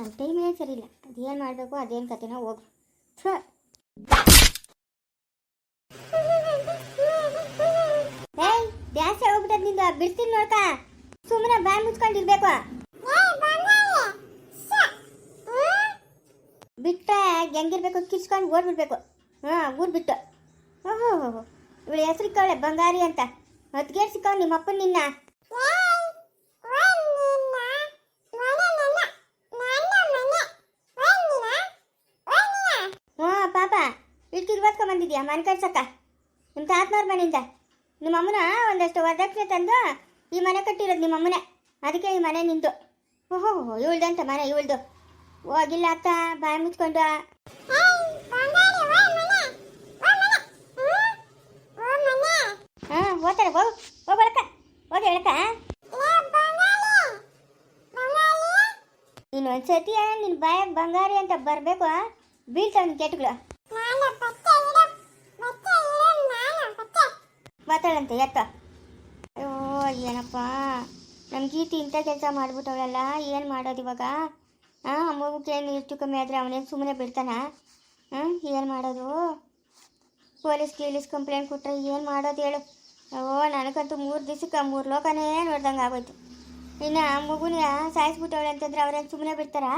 ನನ್ನ ಟೈಮೇ ಸರಿ ಅದೇನು ಮಾಡಬೇಕು, ಅದೇನು ಕತೆನೋ ಹೋಗು. ಸರ್ ಏಯ್ ಜಾಸ್ತಿ ಹೋಗ್ಬಿಟ್ಟದ್ ನಿಂದು. ಬಿಡ್ತೀನಿ ನೋಡ್ಕ. ಸುಮ್ಮನೆ ಬಾಯ್ ಮುಚ್ಕೊಂಡಿರ್ಬೇಕು. ಬಿಟ್ಟ, ಹೆಂಗಿರ್ಬೇಕು ಕಿಚ್ಕೊಂಡು ಓಡ್ಬಿಡ್ಬೇಕು. ಹಾಂ, ಊರ್ ಬಿಟ್ಟು. ಓಹೋ ಇವಳು ಹೆಸರಿಕ್ಕವಳೆ ಬಂಗಾರಿ ಅಂತ. ಹೊತ್ಗೇಟ್ ಸಿಕ್ಕವ್ ನಿಮ್ಮ ಅಪ್ಪನ ನಿನ್ನ ಹ್ಞೂ ಪಾಪ ಇಟ್ಟು ಇರ್ವತ್ಕೊಂಡ್ ಬಂದಿದ್ಯಾ ಮನೆ ಕಳ್ಸಕ್ಕ ನಿಮ್ಮ ತಾತನವ್ರ ಮನೆಯಿಂದ? ನಿಮ್ಮ ಅಮ್ಮನ ಒಂದಷ್ಟು ವರದಕ್ಷಿಣೆ ತಂದು ಈ ಮನೆ ಕಟ್ಟಿರೋದು ನಿಮ್ಮ ಅಮ್ಮನೇ. ಅದಕ್ಕೆ ಈ ಮನೆ ನಿಂತು ಓಹೋ ಇವಳ್ದಂತ ಮನೆ ಇವಳ್ದು? ಹೋಗಿಲ್ಲ ಅತ್ತ, ಬಾಯಿ ಮುಚ್ಕೊಂಡು ಹಾಂ ಓದ್ತಾರೆ ಹೋಗು ಹೋಗ್ಬಳಕ ಹೋಗಿ ಹೇಳಕ್ಕ ಇನ್ನೊಂದು ಸತಿ ನಿನ್ನ ಬಾಯಾಗ ಬಂಗಾರಿ ಅಂತ ಬರಬೇಕು ಬೀಳ್ತಾವ್ ನಿನ್ನ ಮಾತಾಡಂತೆ, ಎತ್ತ. ಅಯ್ಯೋ, ಏನಪ್ಪ. ನಮ್ಮ ಗೀತಿ ಇಂಥ ಕೆಲಸ ಮಾಡ್ಬಿಟ್ಟವಳಲ್ಲ, ಏನು ಮಾಡೋದು ಇವಾಗ? ಹಾಂ ಏನು ಹೆಚ್ಚು ಕಮ್ಮಿ ಆದರೆ ಅವನೇನು ಸುಮ್ಮನೆ ಬಿಡ್ತಾನ? ಹಾಂ ಏನು ಮಾಡೋದು? ಪೊಲೀಸ್ ಗೀಲೀಸ್ ಕಂಪ್ಲೇಂಟ್ ಕೊಟ್ಟರೆ ಏನು ಮಾಡೋದು ಹೇಳು. ಓ, ನನಗಂತೂ ಮೂರು ದಿವಸಕ್ಕೆ ಮೂರು ಲೋಕನೇ ನೋಡ್ದಂಗೆ ಆಗೋಯ್ತು. ಇನ್ನು ಮಗುನ ಸಾಯಿಸ್ಬಿಟ್ಟವಳೆ ಅಂತಂದ್ರೆ ಅವ್ರೇನು ಸುಮ್ಮನೆ ಬಿಡ್ತಾರಾ?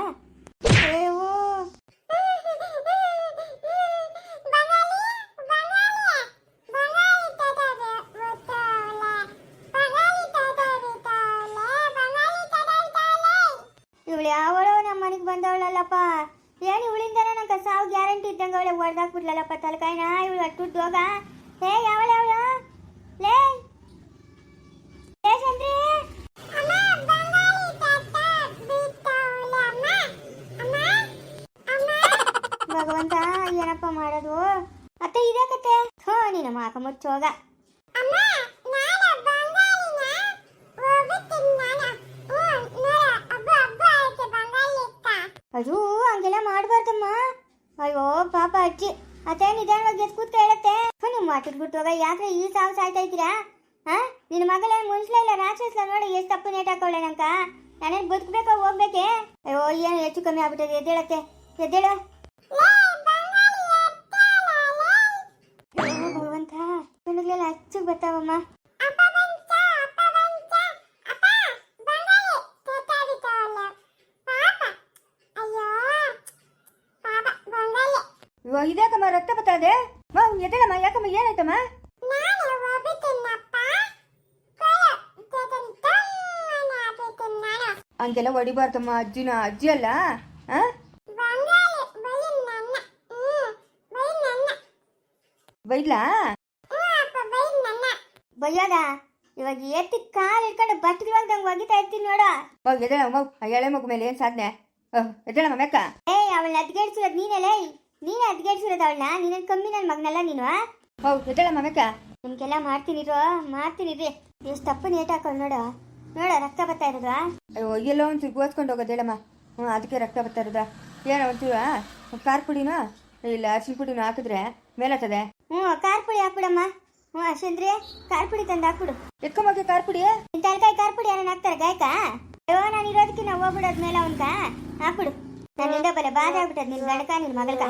ಇವಳು ಯಾವಳೋ ನಮ್ಮ ಮನೆಗೆ ಬಂದವಳಲ್ಲಪ್ಪ ಏನು ಇವಳಿಂದನೇ ನಂಗೆ ಸಾವು ಗ್ಯಾರಂಟಿ ಇದ್ದಂಗೆ ಅವಳೆ ಹೊಡೆದಾಕ್ಬಿಟ್ಲಲ್ಲಪ್ಪ ತಲಕಾಯಿನ? ಇವಳು ಅಟ್ಟುದ್ದು ಹೋಗ. ಹೇ ಯಾವಳ ಅವಳು? ಲೇ. ಚಂದ್ರಿ. ಭಗವಂತ ಏನಪ್ಪ ಮಾಡೋದು? ಅತ್ತೆ ಇದೆ ಕತೆ ಹೋ ನೀನು. ಮಾಕ ಮುಚ್ಚೋಗ ಅಯ್ಯೋ ಹಂಗೆಲ್ಲ ಮಾಡ್ಬಾರ್ದಮ್ಮ ಅಯ್ಯೋ, ಪಾಪ ಅಜ್ಜಿ. ಅತ್ತೆ, ನಿಧಾನವಾಗಿ ಎದ್ದು ಕೂತ್ಕ ಹೇಳತ್ತೆ. ನೀವು ಮಾತಾಡ್ಬಿಟ್ಟು ಹೋಗ, ಯಾಕೆ ಈ ಸಾವು ಸಾಯ್ತಾ ಇದ್ದೀರಾ? ಹಾ ನಿನ್ನ ಮಗಳೇ ಮುನ್ಸ್ಲ ಇಲ್ಲ ರಾಕ್ಷಸ್ಲ ನೋಡಿ ಎಷ್ಟು ತಪ್ಪು ನೇಟ್ ಹಾಕೊಳ್ಳೆ ನಂಕ ನಾನೇನು ಬದುಕಬೇಕೋ, ಹೋಗ್ಬೇಕೆ? ಅಯ್ಯೋ, ಏನು ಹೆಚ್ಚು ಕಮ್ಮಿ ಆಗ್ಬಿಟ್ಟಿದೆ ಎದ್ದೇಳತ್ತೆ ಎದ್ದೇಳ. ಭಗವಂತ ಕಣ್ಣುಗಳೆಲ್ಲ ಹಚ್ಚು ಬರ್ತಾವಮ್ಮ. ಇದ್ಯಾಕಮ್ಮ ರಕ್ತ ಬರ್ತಾ ಇದೆ ಮಾ ಎದ್ದೇಳಮ್ಮ ಯಾಕಮ್ಮ ಏನಾಯ್ತಮ್ಮ ಹಂಗೆಲ್ಲ ಹೊಡಿಬಾರ್ದಮ್ಮ ಅಜ್ಜಿನ ಅಜ್ಜಿ ಅಲ್ಲ ಆ? ಬೈದ್ಲಾ ಬಯ್ಯೋದ ಇವಾಗ ಎತ್ತಿ ಕಾಲು ಇಟ್ಕೊಂಡು ಬಟ್ಟೆಗಳಾಗ್ದಂಗೆ ಒಗಿತಾ ಇರ್ತೀನಿ ನೋಡು ಮಗು ಎದ್ದೇಳಮ್ಮ ಮಗು ಆ ಎಳೆ ಮಗು ಮೇಲೆ ಏನು ಸಾಧನೆ ಎದ್ದೇಳಮ್ಮ ಮೆಕ್ಕ ಏಯ್ ಅವಳನ್ನ ಅದ್ಗೇಡ್ಸಿರೋದು ನೀನಲ್ಲೇ ನೀನೇ ಅದ್ಗೇಡ್ಸಿರೋದು ಅವಳನ್ನ? ನಿನ್ನ ಕಮ್ಮಿ ನನ್ನ ಮಗನಲ್ಲ ನೀನು ಮಗು ಗೊತ್ತಲ್ಲ ಮಮಕ ನಿಮ್ಗೆಲ್ಲ ಮಾಡ್ತೀನಿರೋ ಮಾಡ್ತೀನಿರಿ ಎಷ್ಟು ತಪ್ಪು ನೇಟ್ ಹಾಕೊಂಡು ನೋಡು. ನೋಡು ರಕ್ತ ಬರ್ತಾ ಇರೋದು ಅಯ್ಯೋ ಎಲ್ಲೋ ಒಂದು ಗೋಸ್ಕೊಂಡು ಹೋಗೋದು ಹೇಳಮ್ಮ. ಹ್ಞೂ ಅದಕ್ಕೆ ರಕ್ತ ಬರ್ತಾ ಇರೋದ. ಏನೋ ಒಂಚೂರು ಖಾರ ಪುಡಿನೋ? ಇಲ್ಲ ಅರ್ಶಿನ ಪುಡಿನೋ ಹಾಕಿದ್ರೆ ಮೇಲತ್ತದೆ ಹ್ಞೂ ಖಾರ ಪುಡಿ ಹಾಕ್ಬಿಡಮ್ಮ. ಹ್ಞೂ ಅಷ್ಟಂದ್ರೆ ಖಾರ ಪುಡಿ ತಂದು ಹಾಕ್ಬಿಡು. ಎತ್ಕೊಂಬಕ್ಕೆ ಖಾರ ಪುಡಿ ತಲಕಾಯಿ ಖಾರ ಪುಡಿ ಯಾರನ್ನ ಹಾಕ್ತಾರೆ ಗಾಯಕ? ಅಯ್ಯೋ ನಾನು ಇರೋದಕ್ಕೆ ನಾವು ಹೋಗ್ಬಿಡೋದ್ ಮೇಲೆ ಅವನ್ಕ. ಹಾಕ್ಬಿಡು. ನನ್ನಿಂದ ಬಲೆ ಬಾಧೆ ಆಗ್ಬಿಟ್ಟದ ನಿನ್ ಗಣಕ ನಿನ್ ಮಗಳ್ಕ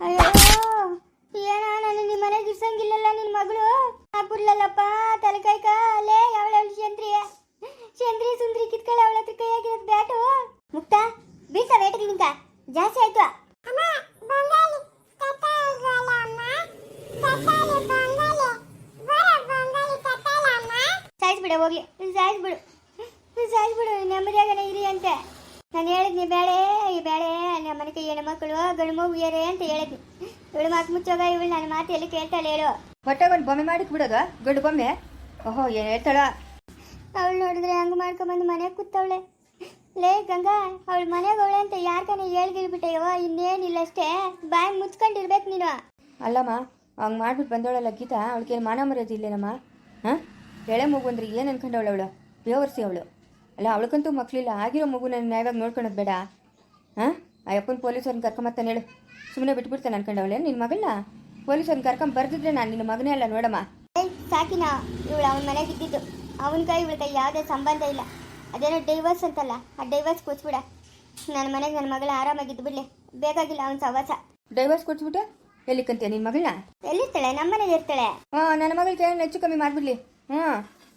ಅಯ್ಯೋ ಏನೋ ನಾನು ನಿಮ್ಮ ಮನೆಗೆ ಇರ್ಸಂಗಿಲ್ಲಲ್ಲ ನಿನ್ ಮಗಳು ಹಾಕ್ಬಿಡ್ಲಲ್ಲಪ್ಪ ತಲಕಾಯಿ ಕಾಲೇ ಅವಳ ಚಂದ್ರಿ ಚಂದ್ರಿ ಸುಂದ್ರಿ ಕಿತ್ಕೊಳ್ಳಿ ಅವಳ ಹತ್ರ ಕೈಯಾಗಿರೋದು ಬ್ಯಾಟು ಮುಕ್ತ ಬೀಳ್ತ ವೇಟಿಗೆ ನಿಂಕ ಜಾಸ್ತಿ ಆಯ್ತು ಸಾಯಿಸ್ಬಿಡ ಹೋಗ್ಲಿ ಸಾಯಿಸ್ಬಿಡು ಸಾಯಿಸ್ಬಿಡು ನೆಮ್ಮದಿಯಾಗ ಇರಿ ಅಂತೆ. ನಾನು ಹೇಳಿದ್ನಿ ಬೇಳೆ ಈ ಬೇಳೆ ನಮ್ಮ ಮನೆಗೆ ಹೆಣ್ಣು ಮಕ್ಕಳು ಗಂಡು ಏರೇ ಅಂತ ಹೇಳಿದ್ನಿ. ಇವಳು ಮಾತು ಮುಚ್ಚೋಗ ಇವಳು ನನ್ನ ಮಾತು ಎಲ್ಲಿ ಕೇಳ್ತಾಳೆ ಹೇಳು. ಹೊಟ್ಟೆಗೆ ಒಂದು ಬೊಮ್ಮೆ ಮಾಡಕ್ಕೆ ಬಿಡೋದ ಗಂಡು ಬೊಮ್ಮೆ? ಓಹೋ ಏನು ಹೇಳ್ತಾಳ? ಅವಳು ನೋಡಿದ್ರೆ ಹಂಗೆ ಮಾಡ್ಕೊಂಡ್ಬಂದು ಮನೆಗೆ ಕೂತವಳೆ. ಲೇ ಗಂಗಾ ಅವಳು ಮನೆಗೆ ಅವಳೆ ಅಂತ ಯಾರ್ಕಾನ ಹೇಳ್ಗಿಳ್ಬಿಟ್ಟೆಯೋ ಇನ್ನೇನಿಲ್ಲ ಅಷ್ಟೇ. ಬಾಯಿ ಮುಚ್ಕೊಂಡಿರ್ಬೇಕು ನೀನು. ಅಲ್ಲಮ್ಮ ಹಂಗೆ ಮಾಡ್ಬಿಟ್ಟು ಬಂದವಳಲ್ಲ ಗೀತಾ ಅವಳಿಗೆ ಮಾನ ಮರೋದಿಲ್ಲೇನಮ್ಮ ಹಾಂ? ಎಳೆ ಮಗು ಅಂದ್ರೆ ಏನು ಅನ್ಕೊಂಡವಳು ಅವಳು? ಬೇವರ್ಸಿ ಅವಳು. ಅಲ್ಲ ಅವಳಕ್ಕಂತೂ ಮಕ್ಕಳಿಲ್ಲ ಆಗಿರೋ ಮಗು ನನ್ನ ನ್ಯಾಯವಾಗಿ ನೋಡ್ಕೊಳೋದು ಬೇಡ. ಹಾಂ? ಆ ಅಪ್ಪನ ಪೊಲೀಸವ್ರನ್ನ ಕರ್ಕೊಂಬತ್ತಾನೆ ಹೇಳು. ಸುಮ್ಮನೆ ಬಿಟ್ಬಿಡ್ತಾನೆ ಅನ್ಕೊಂಡವಳೆ. ನಿನ್ನ ಮಗಳನ್ನ ಪೊಲೀಸವ್ರನ್ನ ಕರ್ಕೊಂಡ್ ಬರ್ದಿದ್ರೆ ನಾನು ನಿನ್ನ ಮಗನೇ ಅಲ್ಲ ನೋಡಮ್ಮ. ಸಾಕಿನ. ಇವಳು ಅವನ ಮನೆಗೆ ಇದ್ದಿದ್ದು. ಅವನ ಕೈ ಇವಳ ಕೈ ಯಾವುದೇ ಸಂಬಂಧ ಇಲ್ಲ. ಅದೇನೋ ಡೈವರ್ಸ್ ಅಂತಲ್ಲ. ಆ ಡೈವರ್ಸ್ ಕೊಚ್ಬಿಡ ನನ್ನ ಮನೆಗೆ ನನ್ನ ಮಗಳ ಆರಾಮಾಗಿದ್ದು ಬಿಡ್ಲಿ. ಬೇಕಾಗಿಲ್ಲ ಅವನ ಸವಾಸ ಡೈವರ್ಸ್ ಕೊಚ್ಬಿಟ್ಟ ಎಲ್ಲಿ ಕಂತೀಯ ನಿನ್ನ ಮಗಳನ್ನ ಎಲ್ಲಿರ್ತಾಳೆ? ನಮ್ಮ ಮನೆಗೆ ಇರ್ತಾಳೆ. ಹಾಂ ನನ್ನ ಮಗಳಿಗೆ ಹೆಚ್ಚು ಕಮ್ಮಿ ಮಾಡಿಬಿಡ್ಲಿ. ಹ್ಞೂ.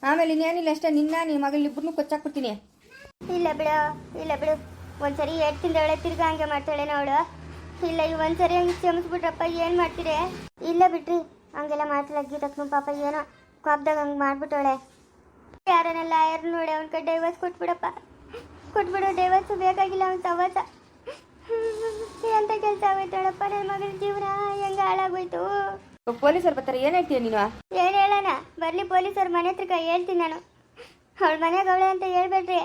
ಆಮೇಲೆ ಇನ್ನೇನಿಲ್ಲ ಅಷ್ಟೇ, ನಿನ್ನ ನಿನ್ನ ಮಗಳ ಇಬ್ಬರನ್ನೂ ಕೊಚ್ಚಾಕ್ಬಿಡ್ತೀನಿ. ಇಲ್ಲ ಬಿಡು ಇಲ್ಲ ಬಿಡು. ಒಂದ್ಸರಿ ಎರಡು ತಿಂದವಳೆ ತಿರ್ಗಾ ಹಂಗೆ ಮಾಡ್ತಾಳೆ ನೋಡು. ಇಲ್ಲ, ಈ ಒಂದ್ಸರಿ ಹಂಗೆ ಕ್ಷಮಿಸ್ಬಿಟ್ರಪ್ಪ, ಏನು ಮಾಡ್ತೀರಿ? ಇಲ್ಲ ಬಿಡ್ರಿ. ಹಂಗೆಲ್ಲ ಮಾಡ್ತಿಲ್ಲ ಗೀತಕ್ಕನು ಪಾಪ ಏನೋ ಕಾಪ್ದಾಗ ಹಂಗೆ ಮಾಡ್ಬಿಟ್ಟವಳೆ. ಯಾರನ್ನೆಲ್ಲ ಯಾರು ನೋಡಿ ಅವನ ಕೈ ಡೈವರ್ಸ್ ಕೊಟ್ಬಿಡಪ್ಪ. ಕೊಟ್ಬಿಡು ಡೈವರ್ಸ್ ಬೇಕಾಗಿಲ್ಲ ಅವನ ಸವಾಸ ಎಂತ ಕೆಲಸ ಆಗೋಯ್ತಾಳಪ್ಪ ನನ್ನ ಮಗಳ ಜೀವನ? ಹೆಂಗೆ ಹಾಳಾಗೋಯ್ತು? ಪೊಲೀಸರು ಬರ್ತಾರೆ. ಏನ್ ಹೇಳ್ತೀಯ ನೀನು? ಏನು ಹೇಳೋಣ? ಬರ್ಲಿ ಪೊಲೀಸರು ಮನೆ ಹತ್ರ ಹೇಳ್ತೀನಿ ನಾನು. ಅವಳ ಮನೆಗೆ ಅವಳೆ ಅಂತ ಹೇಳ್ಬೇಡ್ರಿ.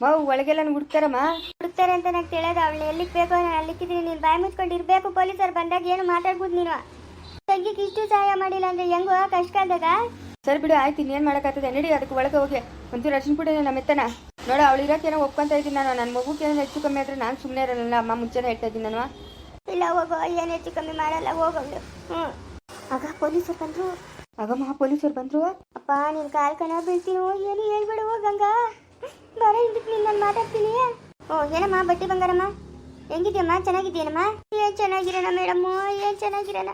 ಮಾವು ಒಳಗೆಲ್ಲ ಹುಡ್ತಾರಮ್ಮ ಹುಡುಕ್ತಾರೆ ಅಂತ ನಂಗೆ ತಿಳಿಯೋದು. ಅವಳು ಎಲ್ಲಿಗೆ ಬೇಕು ನಾನು ಅಲ್ಲಿಕ್ಕಿದ್ದೀನಿ ನೀನು ಬಾಯಿ ಮುಚ್ಕೊಂಡು ಇರಬೇಕು ಪೊಲೀಸರು. ಬಂದಾಗ ಏನು ಮಾತಾಡ್ಬೋದು ನೀನು? ತಂಗಿಗೆ ಇಷ್ಟು ಸಹಾಯ ಮಾಡಿಲ್ಲ ಅಂದ್ರೆ ಹೆಂಗೋ ಕಷ್ಟ ಕಾಲದಾಗ ಸರಿ ಬಿಡು ಆಯ್ತು ಇನ್ನೇನು ಮಾಡೋಕ್ಕಾಗ್ತದೆ. ನಡಿ ಅದಕ್ಕೆ ಒಳಗೆ ಹೋಗಿ. ಒಂಚೂರು ಅರ್ಶಿನ ಪುಡಿ ನಮ್ಮ ಎತ್ತನ ನೋಡ ಅವಳು ಇರೋಕ್ಕೇನೋ ಒಪ್ಕೊಂತ ಇದ್ದೀನಿ ನಾನು. ನನ್ನ ಮಗುಗೆ ಏನೋ ಹೆಚ್ಚು ಕಮ್ಮಿ ಆದರೆ ನಾನು ಸುಮ್ಮನೆ ಇರಲ್ಲ ಅಮ್ಮ ಮುಂಚೆನೇ ಹೇಳ್ತಾ ಇದ್ದೀನಿ ನಾನು. ಇಲ್ಲ ಹೋಗೋ. ಏನು ಹೆಚ್ಚು ಕಮ್ಮಿ ಮಾಡಲ್ಲ ಹೋಗವಳು. ಹ್ಞೂ ಆಗ ಪೊಲೀಸರು ಬಂದ್ರು. ಆಗ ಮಹಾ ಪೊಲೀಸರು ಬಂದ್ರು. ಅಪ್ಪ, ನೀನ್ ಕಾಲ್ ಕಣ ಬೀಳ್ತೀನೋ ಏನು ಹೇಳ್ಬೇಡ ಗಂಗಾ. ಬರ ಇಲ್ಲಿ ನೀನು ಮಾತಾಡ್ತೀನಿ. ಓ, ಏನಮ್ಮ, ಬಟ್ಟಿ ಬಂಗಾರಮ್ಮ? ಹೆಂಗಿದ್ಯಮ್ಮ? ಚೆನ್ನಾಗಿದ್ಯೇನಮ್ಮ ಏನ್ ಚೆನ್ನಾಗಿರೋಣ ಮೇಡಮ್, ಏನ್ ಚೆನ್ನಾಗಿರೋಣ?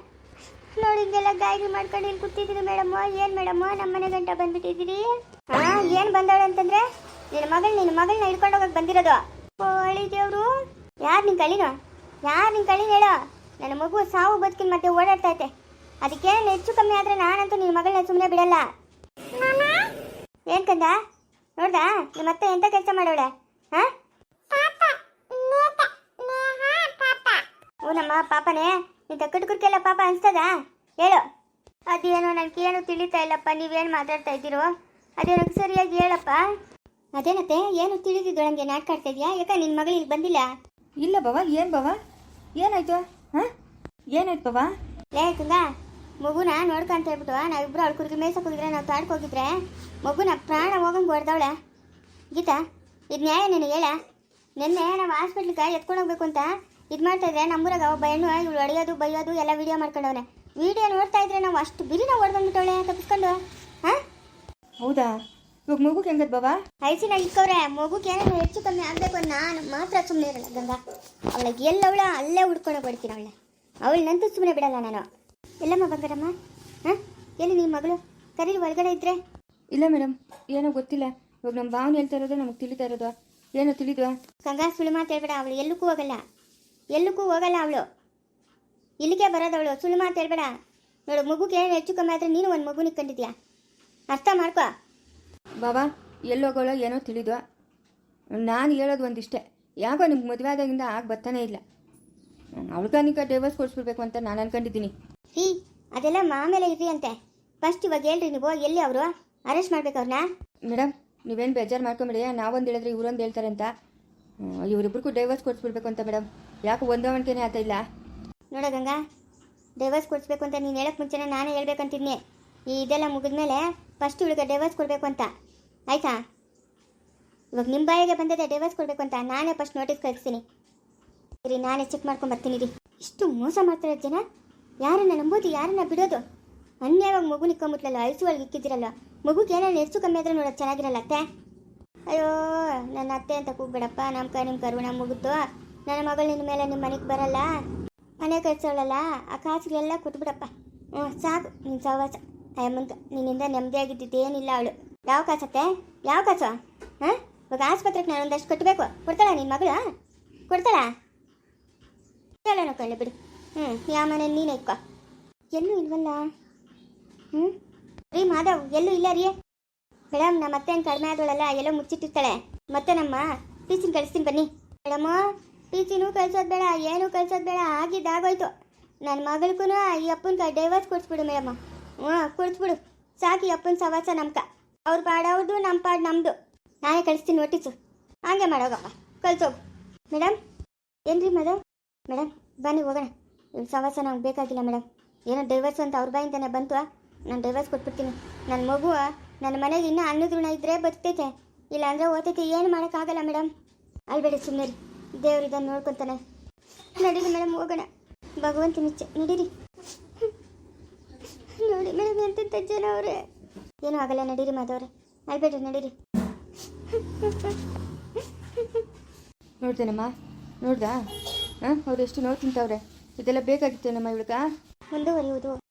ನೋಡಿ, ಹಿಂಗೆಲ್ಲ ಮಾಡ್ಕೊಂಡು ಇಲ್ಲಿ ಕೂತಿದ್ದೀನಿ ಮೇಡಮ್, ಏನ್ ಮೇಡಮ್ ನಮ್ಮನೆ ಗಂಟ ಬಂದ್ಬಿಟ್ಟಿದ್ದೀರಿ? ಹಾ, ಏನ್ ಬಂದವಳು ಅಂತಂದ್ರೆ, ನಿನ್ನ ಮಗಳು, ನಿನ್ನ ಮಗಳನ್ನ ಹಿಡ್ಕೊಂಡು ಹೋಗಕ್ಕೆ ಬಂದಿರೋದು. ಓ, ಹಳಿ ದೇವ್ರು. ಯಾರು ನಿನ್ ಕಳಿನೋ ಯಾರು ನಿನ್ ಕಳಿನ ಹೇಳೋ? ನನ್ನ ಮಗು ಸಾವು ಬದುಕಿನ ಮತ್ತೆ ಓಡಾಡ್ತಾ ಐತೆ. ಅದಕ್ಕೇನು ಹೆಚ್ಚು ಕಮ್ಮಿ ಆದ್ರೆ ನಾನಂತೂ ನಿನ್ನ ಮಗಳನ್ನ ಸುಮ್ಮನೆ ಬಿಡಲ್ಲ. ಏನ್ ಕಂದ? ನೋಡ್ದಾ? ನಿಮ್ಮ ಅತ್ತೆ ಎಂತ ಕೆಲಸ ಮಾಡೋಳೆ? ಹಾ? ಓ ನಮ್ಮ ಪಾಪನೇ. ಇಂಥ ಕುಟ್ಕುರ್ಕೆಲ್ಲ ಪಾಪ ಅನ್ಸ್ತದ? ಹೇಳು. ಅದೇನೋ ನನಗೇನು ತಿಳಿತಾ ಇಲ್ಲಪ್ಪ ನೀವೇನು ಮಾತಾಡ್ತಾ ಇದ್ದೀರೋ? ಅದೇನೋ ಸರಿಯಾಗಿ ಹೇಳಪ್ಪ. ಅದೇನತ್ತೆ ಏನು ತಿಳಿದಿದ್ದೊಳಂಗೆ ನಾಟ್ಕಾಡ್ತಾ ಇದೆಯಾ? ಯಾಕ ನಿನ್ನ ಮಗಳು ಇಲ್ಲಿ ಬಂದಿಲ್ಲ? ಇಲ್ಲ ಬಾವ ಏನು ಬಾವ? ಏನಾಯ್ತು? ಹಾಂ? ಏನಾಯ್ತು ಬಾವ? ಕಂದ ಮಗುನ ನೋಡ್ಕಂತ ಹೇಳ್ಬಿಟ್ಟು ನಾವಿಬ್ರು ಅವಳು ಕುರಿಗೆ ಮೇಸ ಹೋಗಿದ್ರೆ ನಾವು ತಾಡ್ಕ್ ಹೋಗಿದ್ರೆ ಮಗುನ ಪ್ರಾಣ ಹೋಗಂಗೆ ಹೊಡೆದವಳೆ. ಗೀತಾ ಇದು ನ್ಯಾಯ ನಿನಗೆ ಹೇಳ. ನಿನ್ನೆ ನಾವು ಹಾಸ್ಪಿಟ್ಲಿಗೆ ಎತ್ಕೊಂಡು ಹೋಗ್ಬೇಕು ಅಂತ ಇದು ಮಾಡ್ತಾ ಇದ್ರೆ ನಮ್ಮೂರಾಗ ಒಬ್ಬ ಹೆಣ್ಣು ಇವಳು ಹೊಡೆಯೋದು ಬೈಯೋದು ಎಲ್ಲ ವಿಡಿಯೋ ಮಾಡ್ಕೊಂಡವನೆ. ವಿಡಿಯೋ ನೋಡ್ತಾ ಇದ್ರೆ ನಾವು ಅಷ್ಟು ಬಿರಿನ ಹೊಡೆದ್ಬಿಟ್ಟವಳೆ ತಪ್ಪಿಸ್ಕೊಂಡು ಹಾಂ? ಹೌದಾ? ಇವಾಗ ಮಗುಗೆ ಹೆಂಗದ್ ಬಾಬಾ ಐಸಿನಾಗ ಇಕ್ಕವ್ರೆ ಮಗುಗೆ ಏನಾದ್ರು ಹೆಚ್ಚು ಕಮ್ಮಿ ಆಗಬೇಕು ನಾನು ಮಾತ್ರ ಸುಮ್ಮನೆ ಇರಲ್ಲ ಗಂಗಾ. ಅವಳಿಗೆ ಎಲ್ಲವಳ ಅಲ್ಲೇ ಹುಡ್ಕೊಂಡು ಬಿಡ್ತೀನಿ ಅವಳು ಅವಳನ್ನಂತೂ ಸುಮ್ಮನೆ ಬಿಡಲ್ಲ ನಾನು. ಎಲ್ಲಮ್ಮ ಬಂಗಾರಮ್ಮ ಹಾಂ? ಏನು ನಿಮ್ಮ ಮಗಳು ಕರೀರಿ ಹೊರಗಡೆ ಇದ್ರೆ? ಇಲ್ಲ ಮೇಡಮ್ ಏನೋ ಗೊತ್ತಿಲ್ಲ. ಇವಾಗ ನಮ್ಮ ಭಾವನೆ ಹೇಳ್ತಾ ಇರೋದು ನಮಗೆ ತಿಳಿತಾ ಇರೋದು. ಏನೋ ತಿಳಿದ್ವಾ? ಗಂಗಾ ಸುಳ್ಳು ಮಾತಾಡ್ಬೇಡ ಅವಳು ಎಲ್ಲಕ್ಕೂ ಹೋಗಲ್ಲ. ಎಲ್ಲಕ್ಕೂ ಹೋಗಲ್ಲ ಅವಳು. ಇಲ್ಲಿಗೆ ಬರೋದವಳು ಸುಳ್ಳು ಮಾತಾಡ್ಬೇಡ ನೋಡು ಮಗುಗೆ ಏನು ಹೆಚ್ಚು ಕಮ್ಮಿ ಆದರೆ ನೀನು ಒಂದು ಮಗು ನಿಕ್ಕೊಂಡಿದ್ಯಾ ಅರ್ಥ ಮಾಡ್ಕೊ. ಬಾಬಾ ಎಲ್ಲೋಗೋಳೋ ಏನೋ ತಿಳಿದ್ವಾ? ನಾನು ಹೇಳೋದು ಒಂದಿಷ್ಟೇ. ಯಾಕೋ ನಿಮ್ಗೆ ಮದುವೆ ಆದಾಗಿಂದ ಆಗ ಬರ್ತಾನೆ ಇಲ್ಲ. ಅವಳಿಗಾನಿಕ ಡೈವರ್ಸ್ ಕೊಡಿಸ್ಬಿಡ್ಬೇಕು ಅಂತ ನಾನು ಅನ್ಕೊಂಡಿದ್ದೀನಿ. ರೀ ಅದೆಲ್ಲ ಮಾಮೇಲೆ ಇರ್ರಿ ಅಂತೆ ಫಸ್ಟ್ ಇವಾಗ ಹೇಳ್ರಿ ನೀವು ಎಲ್ಲಿ ಅವರು? ಅರೆಸ್ಟ್ ಮಾಡ್ಬೇಕು ಅವ್ರನ್ನ ಮೇಡಮ್ ನೀವೇನು ಬೇಜಾರು ಮಾಡ್ಕೊಂಬಿಡಿ ನಾವೊಂದು ಹೇಳಿದ್ರೆ ಇವರೊಂದು ಹೇಳ್ತಾರೆ ಅಂತ ಇವರಿಬ್ಬರಿಗೂ ಡೈವರ್ಸ್ ಕೊಡಿಸ್ಬಿಡ್ಬೇಕು ಅಂತ ಮೇಡಮ್. ಯಾಕೆ ಹೊಂದಾವಣಿಕೆನೇ ಆತ ಇಲ್ಲ. ನೋಡ ಗಂಗಾ ಡೈವರ್ಸ್ ಕೊಡಿಸ್ಬೇಕು ಅಂತ ನೀನು ಹೇಳಕ್ಕೆ ಮುಂಚೆನೇ ನಾನೇ ಹೇಳ್ಬೇಕಂತಿದ್ನಿ. ಈ ಇದೆಲ್ಲ ಮುಗಿದ್ಮೇಲೆ ಫಸ್ಟ್ ಇವಳಿಗೆ ಡೈವರ್ಸ್ ಕೊಡಬೇಕು ಅಂತ. ಆಯಿತಾ? ಇವಾಗ ನಿಮ್ಮ ಬಾಯಿಗೆ ಬಂದಿದೆ ಡೈವರ್ಸ್ ಕೊಡಬೇಕು ಅಂತ. ನಾನೇ ಫಸ್ಟ್ ನೋಟಿಸ್ ಕಳಿಸ್ತೀನಿ. ಇರಿ ನಾನೇ ಚೆಕ್ ಮಾಡ್ಕೊಂಡು ಬರ್ತೀನಿ ರೀ ಇಷ್ಟು ಮೋಸ ಮಾಡ್ತಾರೆ ಜನ? ಯಾರನ್ನ ನಂಬೋದು, ಯಾರನ್ನ ಬಿಡೋದು? ಅನ್ಯಾಯವಾಗಿ ಮಗು ನಿಕ್ಕೊಂಬಿಟ್ಲಲ್ಲ ಐಸು ಒಳಗೆ ಇಕ್ಕಿದಿರಲ್ಲ ಮಗುಗೆ ಏನಾದ್ರು ಹೆಚ್ಚು ಕಮ್ಮಿ ಆದ್ರೆ ನೋಡೋದು ಚೆನ್ನಾಗಿರಲ್ಲ ಅತ್ತೆ? ಅಯ್ಯೋ, ನನ್ನ ಅತ್ತೆ ಅಂತ ಕೂಗ್ಬೇಡಪ್ಪ. ನಮ್ಮ ಕೈ ನಿಮ್ಮ ಕರುಣ ಮುಗಿತು. ನನ್ನ ಮಗಳು ನಿನ್ನ ಮೇಲೆ ನಿಮ್ಮ ಮನೆಗೆ ಬರಲ್ಲ. ಮನೆ ಕಳ್ಸೋಳಲ್ಲ. ಆ ಕಾಸುಗಳೆಲ್ಲ ಕೊಟ್ಬಿಡಪ್ಪ. ಹ್ಞೂ ಸಾಕು. ನಿನ್ನ ಸಹವಾಸ. ಅಯ್ಯಮ್ಮಂತ ನಿನ್ನಿಂದ ನೆಮ್ಮದಿ ಏನಿಲ್ಲ ಅವಳು. ಯಾವ ಕಾಸತ್ತೆ ಯಾವ ಕಾಸು? ಹಾಂ? ಇವಾಗ ಆಸ್ಪತ್ರೆಗೆ ನಾನು ಒಂದಷ್ಟು ಕಟ್ಟಬೇಕು ಕೊಡ್ತಾಳ ನಿನ್ನ ಮಗಳು? ಕೊಡ್ತಾಳ? ಕೇಳೋಣ ಕಣ್ಣು ಬಿಡು. ಹ್ಞೂ ಯಾವ ಮನೆ ನೀನು ಇಕ್ಕೋ ಎಲ್ಲೂ ಇಲ್ವಲ್ಲ? ಹ್ಞೂ ರೀ ಮಾಧವ್, ಎಲ್ಲೂ ಇಲ್ಲ ರೀ. ಮೇಡಮ್, ನಮ್ಮ ಏನು ಕಡಿಮೆ ಆದವಳಲ್ಲ, ಎಲ್ಲೋ ಮುಚ್ಚಿಟ್ಟಿರ್ತಾಳೆ. ಮತ್ತೆ ನಮ್ಮ ಟೀಚಿನ ಕಳಿಸ್ತೀನಿ ಬನ್ನಿ. ಮೇಡಮ್ ಟೀಚಿನೂ ಕಳ್ಸೋದು ಬೇಡ, ಏನೂ ಕಳ್ಸೋದು ಬೇಡ ಆಗಿದ್ದಾಗೋಯ್ತು ನನ್ನ ಮಗಳಿಗೂ ಈ ಅಪ್ಪನ ಕೈ ಡೈವರ್ಸ್ ಕೊಡಿಸ್ಬಿಡು ಮೇಡಮ್. ಹ್ಞೂ ಕೊಡಿಸ್ಬಿಡು. ಸಾಕಿ ಅಪ್ಪನ ಸವಾಸ ನಮ್ಕ. ಅವ್ರ ಪಾಡು ಅವ್ರದ್ದು ನಮ್ಮ ಪಾಡು ನಮ್ಮದು ನಾನೇ ಕಳಿಸ್ತೀನಿ ನೋಟಿಸು. ಹಾಗೆ ಮಾಡೋಗಪ್ಪ. ಕಳ್ಸೋಗು. ಮೇಡಮ್, ಏನ್ರಿ ಮೇಡಮ್ ಮೇಡಮ್, ಬನ್ನಿ ಹೋಗೋಣ. ಇವ್ರ ನಂಗೆ ಬೇಕಾಗಿಲ್ಲ ಮೇಡಮ್ ಏನೋ ಡೈವರ್ಸ್ ಅಂತ ಅವ್ರ ಬಾಯಿಂದನೇ ಬಂತು ನಾನು ಡೈವರ್ಸ್ ಕೊಟ್ಬಿಡ್ತೀನಿ. ನನ್ನ ಮಗು ನನ್ನ ಮನೆಗೆ ಇನ್ನೂ ಅನ್ನದ ಋಣ ಇದ್ದರೆ ಬರ್ತೈತೆ ಇಲ್ಲ ಅಂದರೆ ಓದೈತೆ ಏನು ಮಾಡೋಕ್ಕಾಗಲ್ಲ ಮೇಡಮ್ ಅಲ್ಬೇಡಿ ಸುಮ್ಮನೆ ರೀ ದೇವ್ರು ಇದನ್ನು ನೋಡ್ಕೊತಾನೆ. ನಡೀರಿ ಮೇಡಮ್ ಹೋಗೋಣ. ಭಗವಂತನ ಇಚ್ಛೆ ನಡೀರಿ. ನೋಡಿ ಮೇಡಮ್ ಎಂತೆಂಥ ಜನ ಅವರೇ. ಏನೂ ಆಗಲ್ಲ, ನಡೀರಿ ಮಾದವ್ರೆ ಅಲ್ಬೇಡ್ರಿ ನಡೀರಿ. ನೋಡ್ತೇನಮ್ಮ? ನೋಡ್ದಾ? ಹಾಂ ಅವ್ರು ಎಷ್ಟು ನೋವು ಇದೆಲ್ಲ ಬೇಕಾಗಿತ್ತೇನಮ್ಮ ಇವಳಿಗ ಮುಂದುವರಿಯುವುದು.